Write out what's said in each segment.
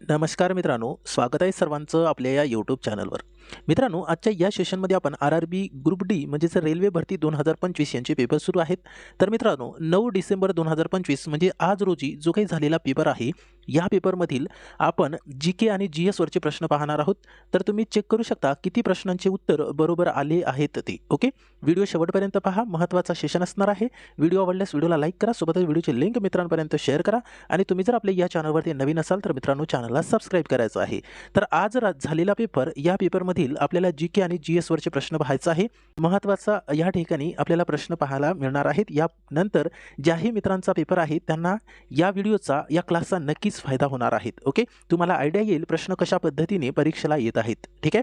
नमस्कार मित्रांनो स्वागत आहे सर्वांचं आपल्या या यूट्यूब चॅनलवर मित्रांनो आजच्या या सेशनमध्ये आपण R R B group D म्हणजेच रेल्वे भरती दोन हजार पंचवीस यांचे पेपर सुरू आहेत. तर मित्रांनो नऊ डिसेंबर दोन हजार पंचवीस म्हणजे आज रोजी जो काही झालेला पेपर आहे या पेपरमधील आपण जी के आणि जी एसवरचे प्रश्न पाहणार आहोत. तर तुम्ही चेक करू शकता किती प्रश्नांचे उत्तर बरोबर आले आहेत ते ओके व्हिडिओ शेवटपर्यंत पहा महत्त्वाचा सेशन असणार आहे. व्हिडिओ आवडल्यास व्हिडिओला लाईक करा सोबतच व्हिडिओची लिंक मित्रांपर्यंत शेअर करा. आणि तुम्ही जर आपल्या या चॅनलवरती नवीन असाल तर मित्रांनो चॅनलला सबस्क्राईब करायचं आहे. तर आज झालेला पेपर या पेपरमध्ये मधील आपल्याला जी के आणि जी एसवरचे प्रश्न पाहायचा आहे. महत्त्वाचा या ठिकाणी आपल्याला प्रश्न पाहायला मिळणार आहेत. यानंतर ज्याही मित्रांचा पेपर आहे त्यांना या व्हिडिओचा या क्लासचा नक्कीच फायदा होणार आहेत. ओके तुम्हाला आयडिया येईल प्रश्न कशा पद्धतीने परीक्षेला येत आहेत. ठीक आहे?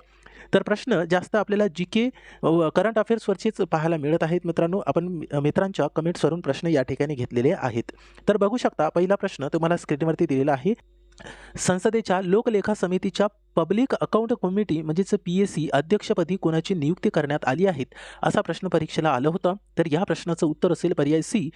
तर प्रश्न जास्त आपल्याला जी के करंट अफेअर्सवरचेच पाहायला मिळत आहेत मित्रांनो. आपण मित्रांच्या कमेंट्सवरून प्रश्न या ठिकाणी घेतलेले आहेत. तर बघू शकता पहिला प्रश्न तुम्हाला स्क्रीनवरती दिलेला आहे. संसदेच्या लोकलेखा समितीच्या पब्लिक अकाउंट कमिटी म्हणजेच पी एस सी अध्यक्षपदी कोणाची नियुक्ती करण्यात आली आहेत असा प्रश्न परीक्षेला आला होता. तर या प्रश्नाचं उत्तर असेल पर्याय C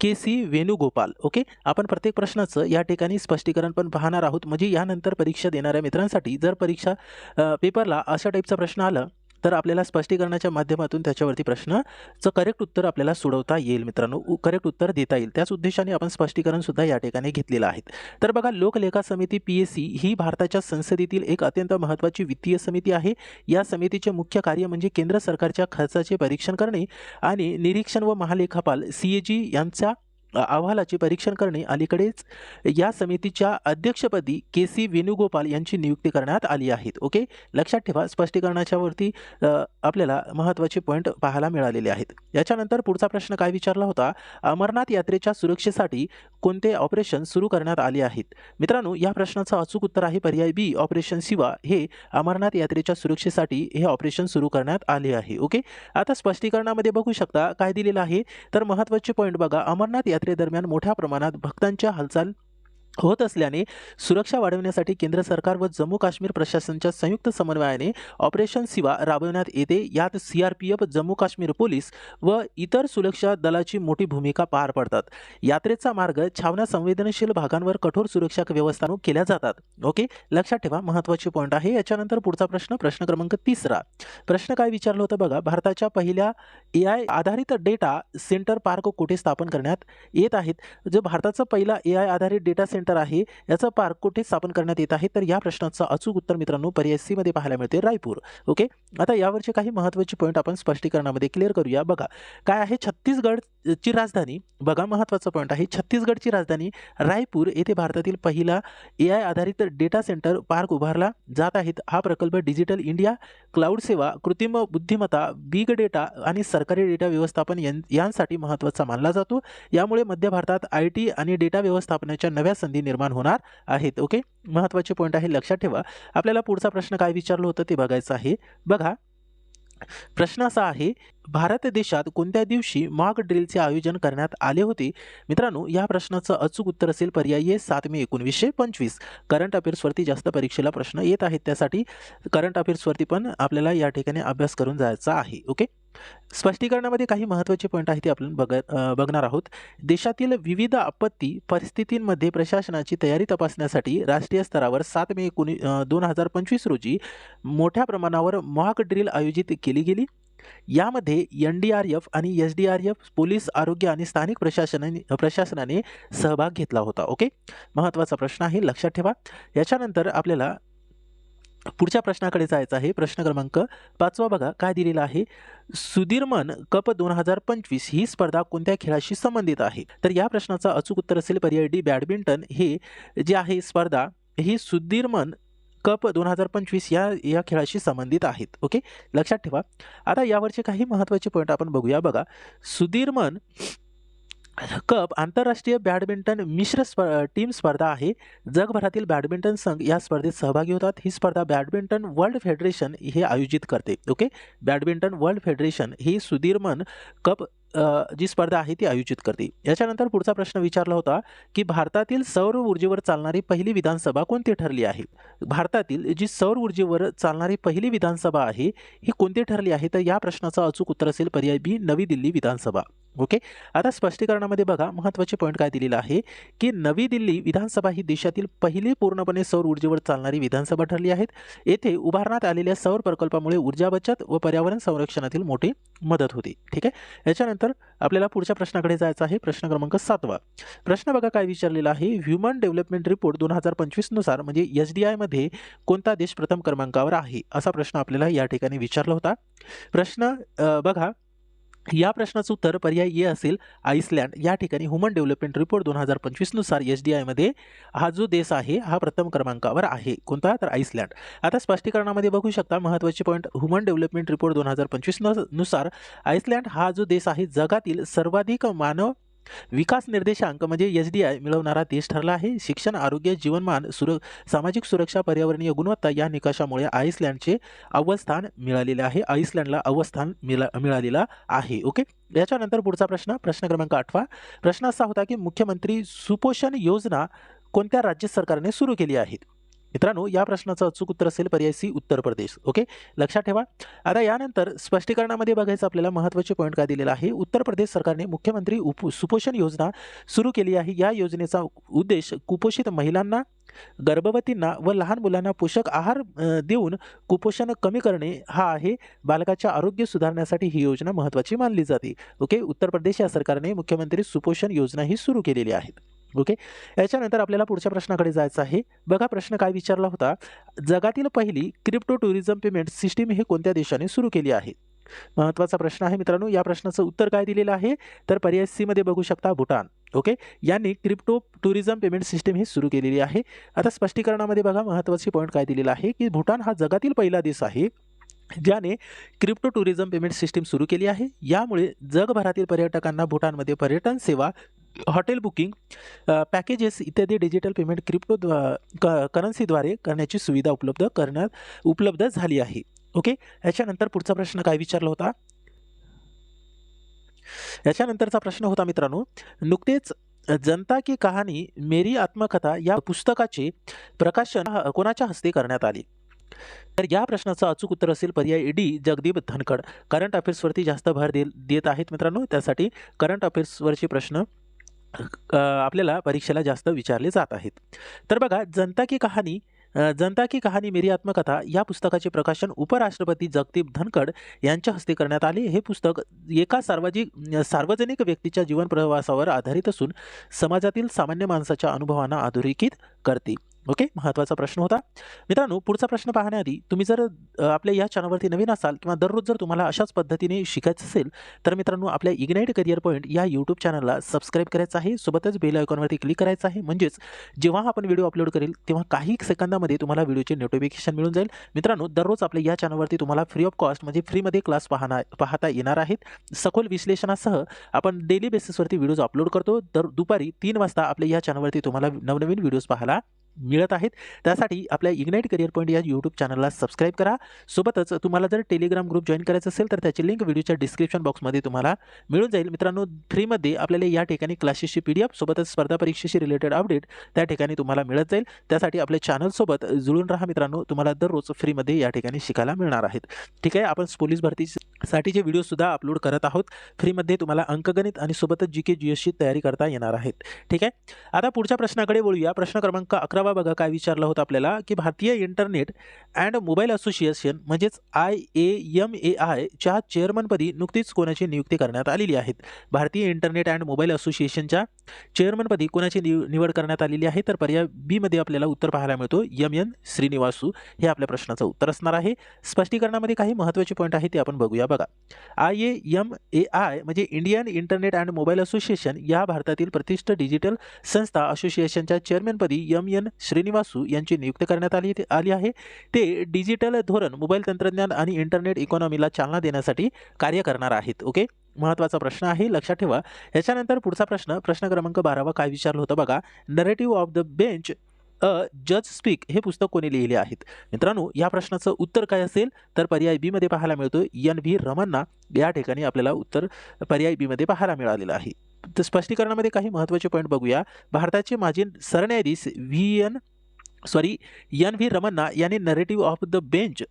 K C Venugopal. Okay? आपण प्रत्येक प्रश्नाचं या ठिकाणी स्पष्टीकरण पण पाहणार आहोत. म्हणजे यानंतर परीक्षा देणाऱ्या मित्रांसाठी जर परीक्षा पेपरला अशा टाईपचा प्रश्न आला तर आपल्याला स्पष्टीकरणाच्या माध्यमातून त्याच्यावरती प्रश्नाचं करेक्ट उत्तर आपल्याला सोडवता येईल मित्रांनो. करेक्ट उत्तर देता येईल. त्याच उद्देशाने आपण स्पष्टीकरणसुद्धा या ठिकाणी घेतलेलं आहे. तर बघा लोकलेखा समिती पी एस सी ही भारताच्या संसदेतील एक अत्यंत महत्त्वाची वित्तीय समिती आहे. या समितीचे मुख्य कार्य म्हणजे केंद्र सरकारच्या खर्चाचे परीक्षण करणे आणि निरीक्षण व महालेखापाल सी ए जी यांचा अहवालाचे परीक्षण करणे अलीकडेच या समितीच्या अध्यक्षपदी के सी वेणुगोपाल यांची नियुक्ती करण्यात आली आहेत. ओके? लक्षात ठेवा स्पष्टीकरणाच्या वरती आपल्याला महत्त्वाचे पॉईंट पाहायला मिळालेले आहेत. याच्यानंतर पुढचा प्रश्न काय विचारला होता? अमरनाथ यात्रेच्या सुरक्षेसाठी कोणते ऑपरेशन सुरू करण्यात आले आहेत? मित्रांनो या प्रश्नाचं अचूक उत्तर आहे पर्याय बी ऑपरेशन शिवा. हे अमरनाथ यात्रेच्या सुरक्षेसाठी हे ऑपरेशन सुरू करण्यात आले आहे. ओके? आता स्पष्टीकरणामध्ये बघू शकता काय दिलेलं आहे? तर महत्त्वाचे पॉईंट बघा. अमरनाथ यात्रेदरम्यान मोठ्या प्रमाणात भक्तांच्या हालचाल होत असल्याने सुरक्षा वाढवण्यासाठी केंद्र सरकार व जम्मू काश्मीर प्रशासनाच्या संयुक्त समन्वयाने ऑपरेशन सिवा राबविण्यात येते. यात C R P F Jammu Kashmir police व इतर सुरक्षा दलाची मोठी भूमिका पार पडतात. यात्रेचा मार्ग छावण्या संवेदनशील भागांवर कठोर सुरक्षा व्यवस्था केल्या जातात. ओके? लक्षात ठेवा महत्त्वाचे पॉईंट आहे. याच्यानंतर पुढचा प्रश्न प्रश्न क्रमांक तिसरा. प्रश्न काय विचारलं होतं बघा? भारताच्या पहिल्या ए आय आधारित डेटा सेंटर पार्क कुठे स्थापन करण्यात येत आहेत? जो भारताचा पहिला ए आय आधारित डेटा सेंटर आहे? याचं पार्क कुठे स्थापन करण्यात येत आहे. तर या प्रश्नाचं अचूक उत्तर मित्रांनो पर्याय सी मध्ये पाहायला मिळते रायपूर. ओके? आता यावरचे काही महत्त्वाचे पॉईंट आपण स्पष्टीकरणामध्ये क्लिअर करूया. बघा काय आहे? छत्तीसगडची राजधानी. बघा महत्त्वाचा पॉईंट आहे. छत्तीसगडची राजधानी रायपूर येथे भारतातील पहिला ए आय आधारित डेटा सेंटर पार्क उभारला जात आहेत. हा प्रकल्प डिजिटल इंडिया क्लाउड सेवा कृत्रिम बुद्धिमत्ता बिग डेटा आणि सरकारी डेटा व्यवस्थापन यां यांसाठी महत्त्वाचा मानला जातो. यामुळे मध्य भारतात आय टी आणि डेटा व्यवस्थापनाच्या नव्या संधी निर्माण होणार आहेत. ओके महत्त्वाचे पॉईंट आहे लक्षात ठेवा. आपल्याला पुढचा प्रश्न काय विचारलं होतं ते बघायचं आहे. बघा प्रश्न असा आहे भारत देशात कोणत्या दिवशी मॉक ड्रिलचे आयोजन करण्यात आले होते? मित्रांनो या प्रश्नाचं अचूक उत्तर असेल पर्यायी सात मे एकोणवीसशे पंचवीस. करंट अफेअर्सवरती जास्त परीक्षेला प्रश्न येत आहेत त्यासाठी करंट अफेअर्सवरती पण आपल्याला या ठिकाणी अभ्यास करून जायचा आहे. ओके स्पष्टीकरणामध्ये काही महत्त्वाचे पॉईंट आहेत ते आपण बघ बघणार आहोत. देशातील विविध आपत्ती परिस्थितींमध्ये प्रशासनाची तयारी तपासण्यासाठी राष्ट्रीय स्तरावर सात मे एकोणी दोन हजार पंचवीस रोजी मोठ्या प्रमाणावर मॉक ड्रिल आयोजित केली गेली. यामध्ये एन डी आर एफ आणि S D R F police आरोग्य आणि स्थानिक प्रशासनाने प्रशासनाने सहभाग घेतला होता. ओके? महत्त्वाचा प्रश्न आहे लक्षात ठेवा. याच्यानंतर आपल्याला पुढच्या प्रश्नाकडे जायचं आहे. प्रश्न क्रमांक पाचवा बघा काय दिलेला आहे? सुधीरमन कप दोन हजार पंचवीस ही स्पर्धा कोणत्या खेळाशी संबंधित आहे? तर या प्रश्नाचा अचूक उत्तर असेल पर्याय डी बॅडमिंटन. हे जे आहे स्पर्धा ही सुधीरमन कप दोन हजार पंचवीस या या खेळाशी संबंधित आहेत. ओके? लक्षात ठेवा. आता यावरचे काही महत्त्वाचे पॉईंट आपण बघूया. बघा सुधीरमन कप आंतरराष्ट्रीय बॅडमिंटन मिश्र स्प टीम स्पर्धा आहे. जगभरातील बॅडमिंटन संघ या स्पर्धेत सहभागी होतात. ही स्पर्धा बॅडमिंटन वर्ल्ड फेडरेशन हे आयोजित करते. ओके? बॅडमिंटन वर्ल्ड फेडरेशन ही सुधीरमन कप जी स्पर्धा आहे ती आयोजित करते. याच्यानंतर पुढचा प्रश्न विचारला होता की भारतातील सौर ऊर्जेवर चालणारी पहिली विधानसभा कोणती ठरली आहे? भारतातील जी सौर ऊर्जेवर चालणारी पहिली विधानसभा आहे ही कोणती ठरली आहे? तर या प्रश्नाचं अचूक उत्तर असेल पर्याय बी नवी दिल्ली विधानसभा. ओके आता स्पष्टीकरणामध्ये बघा महत्त्वाचे पॉईंट काय दिलेलं आहे? की नवी दिल्ली विधानसभा ही देशातील पहिली पूर्णपणे सौर ऊर्जेवर चालणारी विधानसभा ठरली आहेत. येथे उभारण्यात आलेल्या सौर प्रकल्पामुळे ऊर्जा बचत व पर्यावरण संरक्षणातील मोठी मदत होते. ठीक आहे? याच्यानंतर आपल्याला पुढच्या प्रश्नाकडे जायचं आहे. प्रश्न क्रमांक सातवा. प्रश्न बघा काय विचारलेला आहे. ह्युमन डेव्हलपमेंट रिपोर्ट दोन हजार पंचवीसनुसार म्हणजे एच डी आयमध्ये कोणता देश प्रथम क्रमांकावर आहे? असा प्रश्न आपल्याला या ठिकाणी विचारला होता. प्रश्न बघा या प्रश्नाचं उत्तर पर्याय ए असेल आईसलँड या ठिकाणी ह्युमन डेव्हलपमेंट रिपोर्ट दोन हजार पंचवीसनुसार एच डी आयमध्ये हा जो देश आहे हा प्रथम क्रमांकावर आहे. कोणता? तर आईसलँड आता स्पष्टीकरणामध्ये बघू शकता महत्त्वाचे पॉईंट ह्युमन डेव्हलपमेंट रिपोर्ट दोन हजार पंचवीसनुसार आईसलँड हा जो देश आहे जगातील सर्वाधिक मानव विकास निर्देशांक म्हणजे एच डी आय मिळवणारा देश ठरला आहे. शिक्षण आरोग्य जीवनमान सुर सामाजिक सुरक्षा पर्यावरणीय गुणवत्ता या निकषामुळे आईसलँडचे अव्वलस्थान मिळालेले आहे. आईसलँडला अव्वलस्थान मिळा मिळालेलं आहे. ओके? याच्यानंतर पुढचा प्रश्न प्रश्न क्रमांक आठवा. प्रश्न असा होता की मुख्यमंत्री सुपोषण योजना कोणत्या राज्य सरकारने सुरू केली आहे? मित्रांनो या प्रश्नाचं अचूक उत्तर असेल पर्याय सी उत्तर प्रदेश ओके? लक्षात ठेवा. आता यानंतर स्पष्टीकरणामध्ये बघायचं आपल्याला महत्त्वाचे पॉईंट काय दिलेला आहे. उत्तर प्रदेश सरकारने मुख्यमंत्री उप सुपोषण योजना सुरू केली आहे. या योजनेचा उद्देश कुपोषित महिलांना गर्भवतींना व लहान मुलांना पोषक आहार देऊन कुपोषण कमी करणे हा आहे. बालकाच्या आरोग्य सुधारण्यासाठी ही योजना महत्त्वाची मानली जाते ओके? उत्तर प्रदेश या सरकारने मुख्यमंत्री सुपोषण योजना ही सुरू केलेली आहेत ओके? याच्यानंतर आपल्याला पुढच्या प्रश्नाकडे जायचं आहे. बघा प्रश्न काय विचारला होता? जगातील पहिली क्रिप्टो टुरिझम पेमेंट सिस्टीम हे कोणत्या देशाने सुरू केली आहे? महत्त्वाचा प्रश्न आहे मित्रांनो या प्रश्नाचं उत्तर काय दिलेलं आहे? तर पर्याय सीमध्ये बघू शकता भूटान ओके? यांनी क्रिप्टो टुरिझम पेमेंट सिस्टीम ही सुरू केलेली आहे. आता स्पष्टीकरणामध्ये बघा महत्त्वाची पॉईंट काय दिलेला आहे की भूटान हा जगातील पहिला देश आहे ज्याने क्रिप्टो टुरिझम पेमेंट सिस्टीम सुरू केली आहे. यामुळे जगभरातील पर्यटकांना भूटानमध्ये पर्यटन सेवा हॉटेल बुकिंग पॅकेजेस इत्यादी डिजिटल पेमेंट क्रिप्टो क करन्सीद्वारे करण्याची सुविधा उपलब्ध करण्यात उपलब्ध झाली आहे. ओके याच्यानंतर पुढचा प्रश्न काय विचारला होता? याच्यानंतरचा प्रश्न होता मित्रांनो नुकतेच जनता की कहाणी मेरी आत्मकथा या पुस्तकाचे प्रकाशन कोणाच्या हस्ते करण्यात आले? तर या प्रश्नाचं अचूक उत्तर असेल पर्याय डी जगदीप धनखड. करंट अफेअर्सवरती जास्त भर दे देत आहेत मित्रांनो त्यासाठी करंट अफेअर्सवरचे प्रश्न आपल्याला परीक्षेला जास्त विचारले जात आहेत. तर बघा जनता की कहाणी जनता की कहाणी मेरी आत्मकथा या पुस्तकाचे प्रकाशन उपराष्ट्रपती जगदीप धनखड यांच्या हस्ते करण्यात आले. हे पुस्तक एका सार्वजिक सार्वजनिक व्यक्तीच्या जीवन प्रवासावर आधारित असून समाजातील सामान्य माणसाच्या अनुभवांना अधोरेखित करते. ओके महत्त्वाचा प्रश्न होता. मित्रांनो पुढचा प्रश्न पाहण्याआधी तुम्ही जर आपल्या या चॅनलवरती नवीन असाल किंवा दररोज जर तुम्हाला अशाच पद्धतीने शिकायचं असेल तर मित्रांनो आपल्या इग्नाईट करिअर पॉईंट या यूट्यूब चॅनलला सबस्क्राईब करायचं आहे. सोबतच बेल आयकॉनवरती क्लिक करायचं आहे. म्हणजेच जेव्हा आपण व्हिडिओ अपलोड करेल तेव्हा काही सेकंदामध्ये तुम्हाला व्हिडिओचे नोटिफिकेशन मिळून जाईल. मित्रांनो दररोज आपल्या या चॅनलवरती तुम्हाला फ्री ऑफ कॉस्ट म्हणजे फ्रीमध्ये क्लास पाहणार पाहता येणार आहेत. सखोल विश्लेषणासह आपण डेली बेसिसवरती व्हिडिओज अपलोड करतो. दर दुपारी तीन वाजता आपल्या या चॅनलवरती तुम्हाला नवनवीन व्हिडिओज पाहायला मिळत आहेत. त्यासाठी आपल्या इग्नाईट करिअर पॉईंट या यूट्यूब चॅनलला सबस्क्राईब करा. सोबतच तुम्हाला जर टेलिग्राम ग्रुप जॉईन करायचं असेल तर त्याची लिंक व्हिडिओच्या डिस्क्रिप्शन बॉक्समध्ये तुम्हाला मिळून जाईल. मित्रांनो फ्रीमध्ये आपल्याला या ठिकाणी क्लासेसची पी डी एफ सोबतच स्पर्धा परीक्षेशी रिलेटेड अपडेट त्या ठिकाणी तुम्हाला मिळत जाईल. त्यासाठी आपल्या चॅनलसोबत जुळून राहा मित्रांनो. तुम्हाला दररोज फ्रीमध्ये या ठिकाणी शिकायला मिळणार आहेत. ठीक आहे आपण पोलीस भरतीसाठीचे व्हिडिओसुद्धा अपलोड करत आहोत फ्रीमध्ये तुम्हाला अंकगणित आणि सोबतच जी के जी एसची तयारी करता येणार आहेत. ठीक आहे? आता पुढच्या प्रश्नाकडे बोलूया प्रश्न क्रमांक अकरा अकरावा बघा काय विचारला होता आपल्याला की भारतीय इंटरनेट अँड मोबाईल असोसिएशन म्हणजेच आय ए एम ए आयच्या चेअरमनपदी नुकतीच कोणाची नियुक्ती करण्यात आलेली आहेत भारतीय इंटरनेट अँड मोबाईल असोसिएशनच्या चेअरमनपदी कोणाची निव निवड करण्यात आलेली आहे? तर पर्याय बीमध्ये आपल्याला उत्तर पाहायला मिळतो. M N Srinivasu. हे आपल्या प्रश्नाचं उत्तर असणार आहे. स्पष्टीकरणामध्ये काही महत्त्वाचे पॉईंट आहे ते आपण बघूया. बघा. I A M A I म्हणजे Indian internet and mobile association या भारतातील प्रतिष्ठ डिजिटल संस्था असोसिएशनच्या चेअरमॅनपदी यम एन श्रीनिवासू यांची नियुक्ती करण्यात आली आली आहे. ते डिजिटल धोरण मोबाईल तंत्रज्ञान आणि इंटरनेट इकॉनॉमीला चालना देण्यासाठी कार्य करणार आहेत. ओके महत्त्वाचा प्रश्न आहे. लक्षात ठेवा. याच्यानंतर पुढचा प्रश्न प्रश्न क्रमांक बारावा काय विचारलं होतं बघा. Narrative of the bench a जज स्पीक हे पुस्तक कोणी लिहिले आहेत? मित्रांनो या प्रश्नाचं उत्तर काय असेल? तर पर्याय बीमध्ये पाहायला मिळतो एन व्ही रमन्ना या ठिकाणी आपल्याला उत्तर पर्याय बीमध्ये पाहायला मिळालेलं आहे. तर स्पष्टीकरणामध्ये काही महत्त्वाचे पॉईंट बघूया. भारताचे माजी सरन्यायाधीश V N sorry N V Ramana यांनी narrative of the bench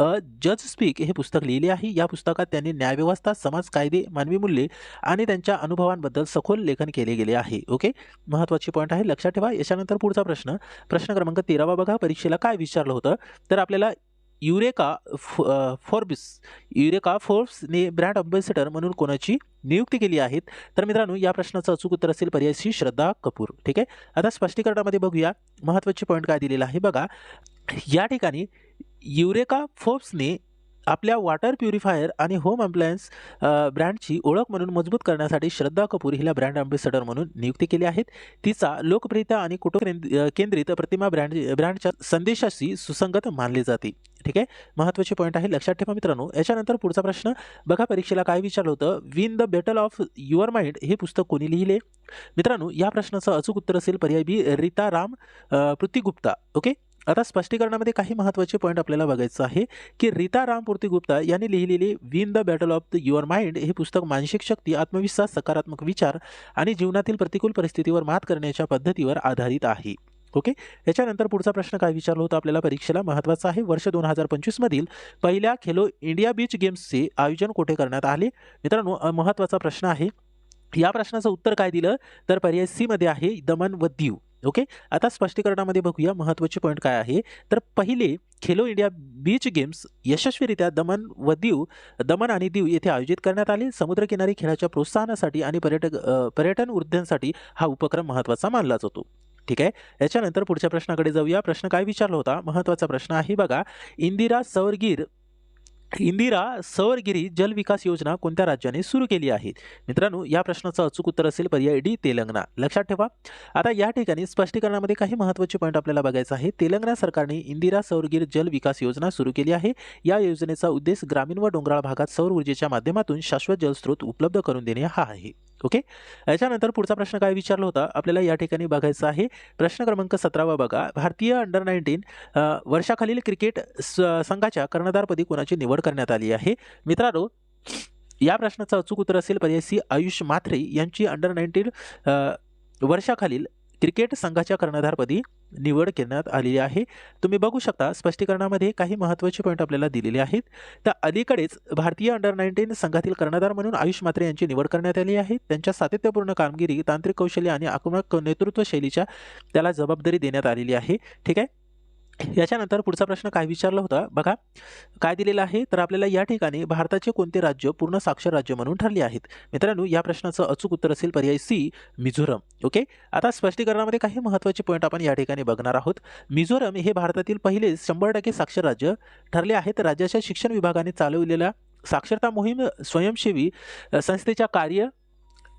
a जज स्पीक हे पुस्तक लिहिले आहे. या पुस्तकात त्यांनी न्यायव्यवस्था समाज कायदे मानवी मूल्ये आणि त्यांच्या अनुभवांबद्दल सखोल लेखन केले गेले आहे. ओके? महत्त्वाची पॉईंट आहे. लक्षात ठेवा. याच्यानंतर पुढचा प्रश्न. प्रश्न क्रमांक तेरावा बघा. परीक्षेला काय विचारलं होतं? तर आपल्याला युरेका फ फोर्ब्स युरेका फोर्ब्सने ब्रँड अम्बॅसिडर म्हणून कोणाची नियुक्ती केली आहेत? तर मित्रांनो या प्रश्नाचं अचूक उत्तर असेल पर्याय सी श्रद्धा कपूर. ठीक आहे? आता स्पष्टीकरणामध्ये बघूया. महत्त्वाची पॉईंट काय दिलेला आहे? बघा. या ठिकाणी युरेका फोर्ब्सने आपल्या वॉटर प्युरिफायर आणि होम अप्लायन्स ब्रँडची ओळख म्हणून मजबूत करण्यासाठी श्रद्धा कपूर हिला ब्रँड अँबेसेडर म्हणून नियुक्ती केली आहेत. तिचा लोकप्रियता आणि कुटुंब केंद्रित प्रतिमा ब्रँड ब्रँडच्या संदेशाशी सुसंगत मानली जाते. ठीक आहे? महत्त्वाचे पॉईंट आहे. लक्षात ठेवा मित्रांनो. याच्यानंतर पुढचा प्रश्न. बघा परीक्षेला काय विचारलं होतं? Win the battle of your mind हे पुस्तक कोणी लिहिले? मित्रांनो या प्रश्नाचं अचूक उत्तर असेल पर्याय बी रीता राम पृथ्वी गुप्ता ओके? आता स्पष्टीकरणामध्ये काही महत्त्वाचे पॉईंट आपल्याला बघायचं आहे की रीता रामपूर्ती गुप्ता यांनी लिहिलेले win the battle of the your mind हे पुस्तक मानसिक शक्ती आत्मविश्वास सकारात्मक विचार आणि जीवनातील प्रतिकूल परिस्थितीवर मात करण्याच्या पद्धतीवर आधारित आहे. ओके याच्यानंतर पुढचा प्रश्न काय विचारला होता आपल्याला परीक्षेला? महत्त्वाचा आहे वर्ष दोन हजार पंचवीसमधील पहिल्या खेलो इंडिया बीच गेम्सचे आयोजन कुठे करण्यात आले? मित्रांनो महत्त्वाचा प्रश्न आहे. या प्रश्नाचं उत्तर काय दिलं? तर पर्याय सीमध्ये आहे दमन व दीव. ओके आता स्पष्टीकरणामध्ये बघूया महत्त्वाचे पॉईंट काय आहे. तर पहिले खेलो इंडिया बीच गेम्स यशस्वीरित्या दमन व दीव दमन आणि दीव येथे आयोजित करण्यात आले. समुद्रकिनारी खेळाच्या प्रोत्साहनासाठी आणि पर्यटक पर्यटन वृद्ध्यांसाठी हा उपक्रम महत्त्वाचा मानला जातो. ठीक आहे? याच्यानंतर पुढच्या प्रश्नाकडे जाऊया. प्रश्न काय विचारला होता? महत्त्वाचा प्रश्न आहे बघा. इंदिरा सौरगीर इंदिरा सौरगिरी जल विकास योजना कोणत्या राज्याने सुरू केली आहे? मित्रांनो या प्रश्नाचं अचूक उत्तर असेल पर्याय डी तेलंगणा. लक्षात ठेवा. आता या ठिकाणी स्पष्टीकरणामध्ये काही महत्त्वाचे पॉईंट आपल्याला बघायचं आहे. तेलंगणा सरकारने इंदिरा सौरगिर जल विकास योजना सुरू केली आहे. या योजनेचा उद्देश ग्रामीण व डोंगराळ भागात सौर ऊर्जेच्या माध्यमातून शाश्वत जलस्रोत उपलब्ध करून देणे हा आहे. ओके? याच्यानंतर पुढचा प्रश्न काय विचारला होता? आपल्याला या ठिकाणी बघायचा आहे. प्रश्न क्रमांक सतरावा बघा. भारतीय अंडर नाईन्टीन वर्षाखालील क्रिकेट स संघाच्या कर्णधारपदी कोणाची निवड करण्यात आली आहे? मित्रांनो या प्रश्नाचं अचूक उत्तर असेल पर्याय सी आयुष माथ्रे यांची अंडर नाईन्टीन वर्षाखालील क्रिकेट संघाच्या कर्णधारपदी निवड करण्यात आलेली आहे. तुम्ही बघू शकता स्पष्टीकरणामध्ये काही महत्त्वाचे पॉईंट आपल्याला दिलेले आहेत. तर अलीकडेच भारतीय अंडर नाईन्टीन संघातील कर्णधार म्हणून आयुष मात्रे यांची निवड करण्यात आली आहे. त्यांच्या सातत्यपूर्ण कामगिरी तांत्रिक कौशल्य आणि आक्रमक नेतृत्व शैलीच्या त्याला जबाबदारी देण्यात आलेली आहे. ठीक आहे? याच्यानंतर पुढचा प्रश्न काय विचारला होता? बघा काय दिलेलं आहे? तर आपल्याला या ठिकाणी भारताचे कोणते राज्य पूर्ण साक्षर राज्य म्हणून ठरले आहेत? मित्रांनो या प्रश्नाचं अचूक उत्तर असेल पर्याय सी मिझोरम. ओके? आता स्पष्टीकरणामध्ये काही महत्त्वाचे पॉईंट आपण या ठिकाणी बघणार आहोत. मिझोरम हे भारतातील पहिले शंभर टक्के साक्षर राज्य ठरले आहेत. राज्याच्या शिक्षण विभागाने चालवलेल्या साक्षरता मोहीम स्वयंसेवी संस्थेच्या कार्य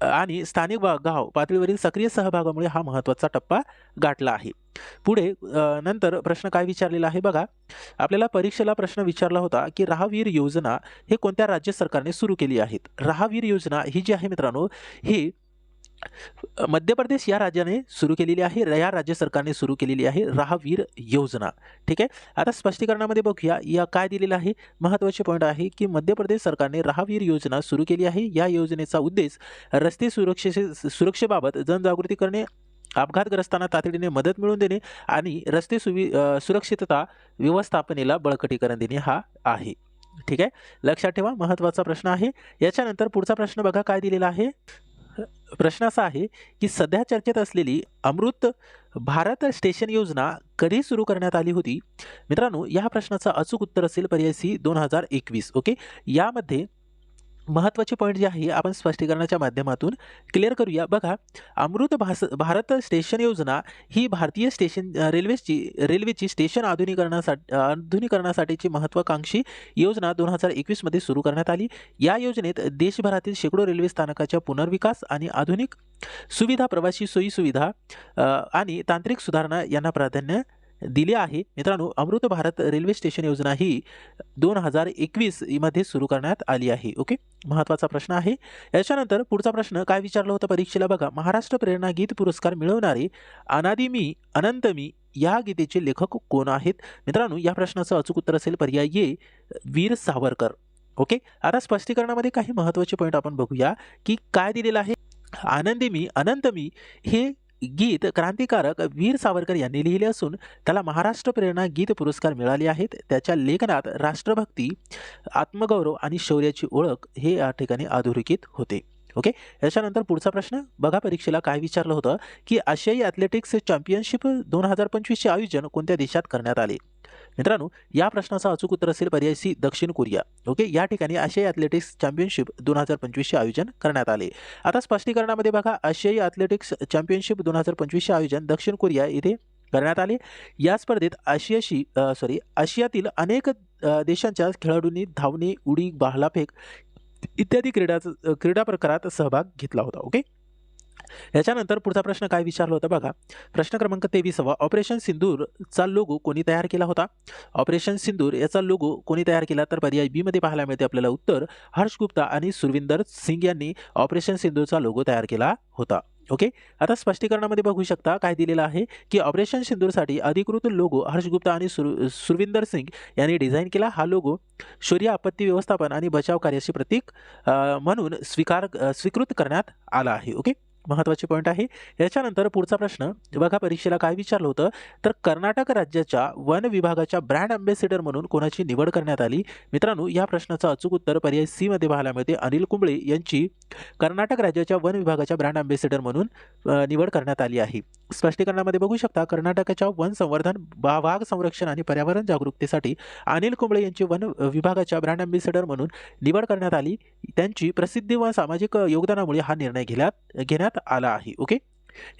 आणि स्थानिक बा- गाव पातळीवरील सक्रिय सहभागामुळे हा महत्त्वाचा टप्पा गाठला आहे. पुढे नंतर प्रश्न काय विचारलेला आहे बघा. आपल्याला परीक्षेला प्रश्न विचारला होता की राहावीर योजना हे कोणत्या राज्य सरकारने सुरू केली आहेत? राहावीर योजना ही जी आहे मित्रांनो ही मध्य प्रदेश या राज्याने सुरू केलेली आहे या राज्य सरकारने सुरू केलेली आहे राहावीर योजना. ठीक आहे? आता स्पष्टीकरणामध्ये बघूया या काय दिलेलं आहे? महत्त्वाचे पॉईंट आहे की मध्य प्रदेश सरकारने राहावीर योजना सुरू केली आहे. या योजनेचा उद्देश रस्ते सुरक्षे सुरक्षेबाबत जनजागृती करणे अपघातग्रस्तांना तातडीने मदत मिळवून देणे आणि रस्ते सुवि सुरक्षितता व्यवस्थापनेला बळकटीकरण देणे हा आहे. ठीक आहे? लक्षात ठेवा महत्त्वाचा प्रश्न आहे. याच्यानंतर पुढचा प्रश्न बघा काय दिलेला आहे? प्रश्न असा आहे की सध्या चर्चेत असलेली अमृत भारत स्टेशन योजना कधी सुरू करण्यात आली होती? मित्रांनो या प्रश्नाचं अचूक उत्तर असेल पर्याय सी दोन हजार एकवीस ओके? यामध्ये महत्त्वाचे पॉईंट जे आहे आपण स्पष्टीकरणाच्या माध्यमातून क्लिअर करूया. बघा अमृत भास भारत स्टेशन योजना ही भारतीय स्टेशन रेल्वेची रेल्वेची स्टेशन आधुनिकरणासाठी आधुनिकरणासाठीची महत्त्वाकांक्षी योजना दोन हजार एकवीसमध्ये सुरू करण्यात आली. या योजनेत देशभरातील शेकडो रेल्वे स्थानकाच्या पुनर्विकास आणि आधुनिक सुविधा प्रवासी सोयी सुविधा आणि तांत्रिक सुधारणा यांना प्राधान्य दिले आहे. मित्रांनो अमृत भारत रेल्वे स्टेशन योजना ही दोन हजार एकवीसमध्ये सुरू करण्यात आली आहे. ओके? महत्त्वाचा प्रश्न आहे. याच्यानंतर पुढचा प्रश्न काय विचारला होता परीक्षेला? बघा महाराष्ट्र प्रेरणा गीत पुरस्कार मिळवणारे अनादी मी अनंत मी या गीतेचे लेखक कोण आहेत? मित्रांनो या प्रश्नाचं अचूक उत्तर असेल पर्याय ये वीर सावरकर. ओके? आता स्पष्टीकरणामध्ये काही महत्त्वाचे पॉईंट आपण बघूया की काय दिलेलं आहे? आनंदी मी अनंत मी हे गीत क्रांतिकारक वीर सावरकर यांनी लिहिले असून त्याला महाराष्ट्र प्रेरणा गीत पुरस्कार मिळाले आहेत. त्याच्या लेखनात राष्ट्रभक्ती आत्मगौरव आणि शौर्याची ओळख हे या ठिकाणी अधोरेखित होते. ओके? याच्यानंतर पुढचा प्रश्न. बघा परीक्षेला काय विचारलं होतं की आशियाई ॲथलेटिक्स चॅम्पियनशिप दोन हजार पंचवीसचे आयोजन कोणत्या देशात करण्यात आले? मित्रांनो या प्रश्नाचा अचूक उत्तर असेल पर्याय सी दक्षिण कोरिया. ओके या ठिकाणी आशियाई ॲथलेटिक्स चॅम्पियनशिप दोन हजार पंचवीसचे आयोजन करण्यात आले. आता स्पष्टीकरणामध्ये बघा आशियाई ॲथलेटिक्स चॅम्पियनशिप दोन हजार पंचवीसचे आयोजन दक्षिण कोरिया येथे करण्यात आले. या स्पर्धेत आशियाशी सॉरी आशियातील अनेक देशांच्या खेळाडूंनी धावणे उडी बाहलाफेक इत्यादी क्रीडाचं क्रीडा प्रकारात सहभाग घेतला होता. ओके? याच्यानंतर पुढचा प्रश्न काय विचारला होता बघा. प्रश्न क्रमांक तेवीसावा. ऑपरेशन सिंदूरचा लोगो कोणी तयार केला होता? ऑपरेशन सिंदूर याचा लोगो कोणी तयार केला? तर पर्याय बी मध्ये पाहायला मिळते आपल्याला उत्तर हर्ष गुप्ता आणि सुरविंदर सिंग यांनी ऑपरेशन सिंदूरचा लोगो तयार केला होता. ओके आता स्पष्टीकरणामध्ये बघू शकता काय दिलेलं आहे की ऑपरेशन सिंदूरसाठी अधिकृत लोगो हर्ष गुप्ता आणि सुर सुरविंदर सिंग यांनी डिझाईन केला. हा लोगो शौर्य आपत्ती व्यवस्थापन आणि बचाव कार्याचे प्रतीक म्हणून स्वीकार स्वीकृत करण्यात आला आहे. ओके महत्त्वाचे पॉईंट आहे. याच्यानंतर पुढचा प्रश्न बघा परीक्षेला काय विचारलं होतं? तर कर्नाटक राज्याच्या वन विभागाच्या ब्रँड अँबॅसिडर म्हणून कोणाची निवड करण्यात आली? मित्रांनो या प्रश्नाचं अचूक उत्तर पर्याय सीमध्ये पाहायला मिळते. अनिल कुंबळे यांची कर्नाटक राज्याच्या वन विभागाच्या ब्रँड अँबॅसिडर म्हणून निवड करण्यात आली आहे. स्पष्टीकरणामध्ये बघू शकता कर्नाटकाच्या वन संवर्धन वाघ संरक्षण आणि पर्यावरण जागरूकतेसाठी अनिल कुंबळे यांची वन विभागाच्या ब्रँड अँबॅसिडर म्हणून निवड करण्यात आली. त्यांची प्रसिद्धी व सामाजिक योगदानामुळे हा निर्णय घेण्यात घेण्यात आला आहे ओके?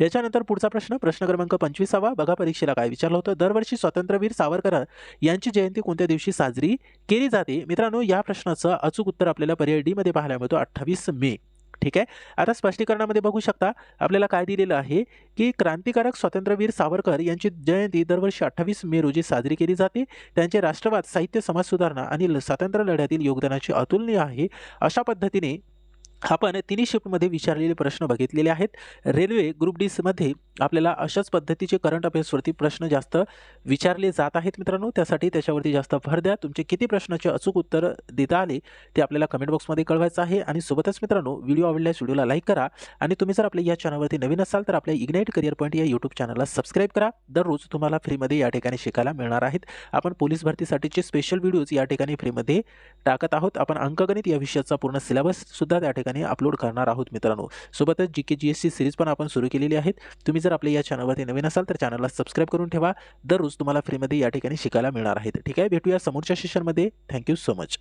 याच्यानंतर पुढचा प्रश्न प्रश्न क्रमांक पंचवीसावा. बघा परीक्षेला काय विचारलं होतं? दरवर्षी स्वातंत्र्यवीर सावरकर यांची जयंती कोणत्या दिवशी साजरी केली जाते? मित्रांनो या प्रश्नाचं अचूक उत्तर आपल्याला पर्याय डी मध्ये पाहायला मिळतो अठ्ठावीस मे. ठीक आहे? आता स्पष्टीकरणामध्ये बघू शकता आपल्याला काय दिलेलं आहे की क्रांतिकारक स्वातंत्र्यवीर सावरकर यांची जयंती दरवर्षी अठ्ठावीस मे रोजी साजरी केली जाते. त्यांचे राष्ट्रवाद साहित्य समाज सुधारणा आणि स्वातंत्र्य लढ्यातील योगदानाची अतुलनीय आहे. अशा पद्धतीने आपण तिन्ही शिफ्टमध्ये विचारलेले प्रश्न बघितलेले आहेत. रेल्वे ग्रुप डीमध्ये आपल्याला अशाच पद्धतीचे करंट अफेअर्सवरती प्रश्न जास्त विचारले जात आहेत मित्रांनो. त्यासाठी त्याच्यावरती जास्त भर द्या. तुमचे किती प्रश्नाचे अचूक उत्तर देता आले ते आपल्याला कमेंट बॉक्समध्ये कळवायचं आहे. आणि सोबतच मित्रांनो व्हिडिओ आवडल्यास व्हिडिओला लाईक करा. आणि तुम्ही जर आपल्या या चॅनलवरती नवीन असाल तर आपल्या इग्नाईट करिअर पॉईंट या यूट्यूब चॅनलला सबस्क्राईब करा. दररोज तुम्हाला फ्रीमध्ये या ठिकाणी शिकायला मिळणार आहेत. आपण पोलीस भरतीसाठीचे स्पेशल व्हिडिओज या ठिकाणी फ्रीमध्ये टाकत आहोत. आपण अंकगणित या विषयाचा पूर्ण सिलेबससुद्धा त्या ठिकाणी अपलोड करणार आहोत मित्रांनो. सोबतच जी के जी सिरीज पण आपण सुरू केलेली आहेत. तुम्ही जर आपल्या या चॅनलवरती नवीन असाल तर चॅनलला सबस्क्राईब करून ठेवा. दररोज तुम्हाला फ्रीमध्ये या ठिकाणी शिकायला मिळणार आहेत. ठीक आहे? भेटूया समोरच्या सेशनमध्ये थँक्यू सो मच